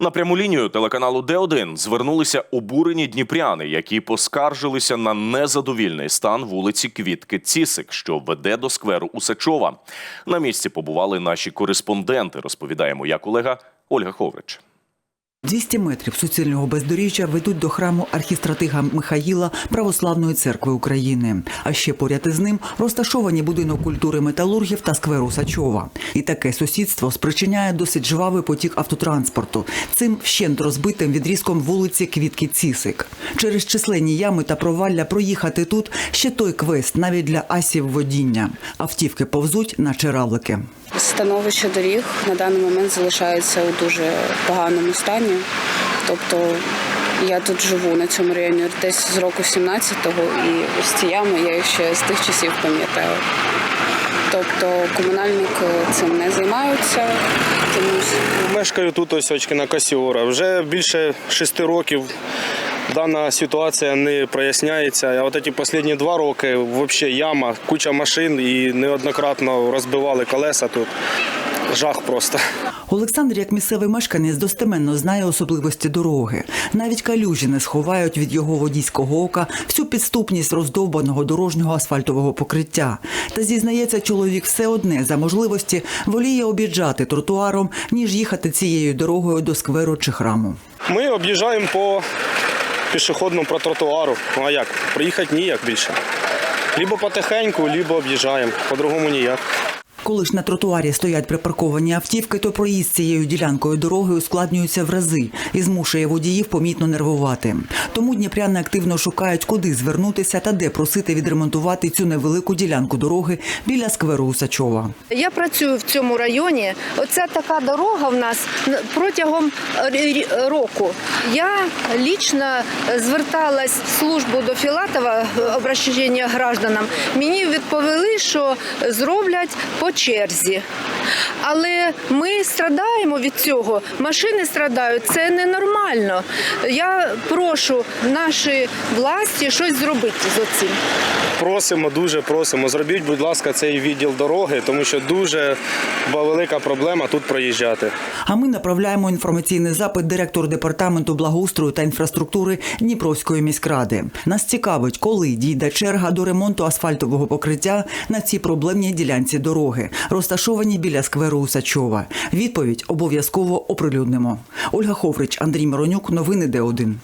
На пряму лінію телеканалу Д1 звернулися обурені дніпряни, які поскаржилися на незадовільний стан вулиці Квітки Цісик, що веде до скверу Усачова. На місці побували наші кореспонденти. Розповідає моя колега Ольга Ховрич. 200 метрів суцільного бездоріжжя ведуть до храму архістратига Михаїла Православної церкви України. А ще поряд із ним розташовані будинок культури металургів та сквер Усачова. І таке сусідство спричиняє досить жвавий потік автотранспорту. Цим вщент розбитим відрізком вулиці Квітки Цісик. Через численні ями та провалля проїхати тут ще той квест навіть для асів водіння. Автівки повзуть, наче равлики. Становище доріг на даний момент залишається у дуже поганому стані. Тобто я тут живу на цьому районі десь з року 17-го, і ось ці ями я їх ще з тих часів пам'ятаю. Тобто комунальники цим не займаються. Тому Мешкаю тут ось очки на Касіора. Вже більше шести років дана ситуація не проясняється. А от ці останні два роки взагалі яма, куча машин і неоднократно розбивали колеса тут. Жах просто. Олександр, як місцевий мешканець, достеменно знає особливості дороги. Навіть калюжі не сховають від його водійського ока всю підступність роздовбаного дорожнього асфальтового покриття. Та зізнається, чоловік все одне за можливості воліє об'їжджати тротуаром, ніж їхати цією дорогою до скверу чи храму. Ми об'їжджаємо по пішохідному про тротуару. Ну а як? Приїхати ніяк більше. Лібо потихеньку, лібо об'їжджаємо. По-другому ніяк. Коли ж на тротуарі стоять припарковані автівки, то проїзд цією ділянкою дороги ускладнюється в рази і змушує водіїв помітно нервувати. Тому дніпряни активно шукають, куди звернутися та де просити відремонтувати цю невелику ділянку дороги біля скверу Усачова. Я працюю в цьому районі. Оця така дорога в нас протягом року. Я лічно зверталась в службу до Філатова е, обращення гражданам. Мені відповіли, що зроблять по черзі. Але ми страдаємо від цього. Машини страдають. Це ненормально. Я прошу наші власті щось зробити з оцим. Просимо, дуже просимо. Зробіть, будь ласка, цей відділ дороги, тому що дуже велика проблема тут проїжджати. А ми направляємо інформаційний запит директору департаменту благоустрою та інфраструктури Дніпровської міськради. Нас цікавить, коли дійде черга до ремонту асфальтового покриття на цій проблемній ділянці дороги, розташованій біля скверу Усачова. Відповідь обов'язково оприлюднимо. Ольга Ховрич, Андрій Миронюк, новини Д1.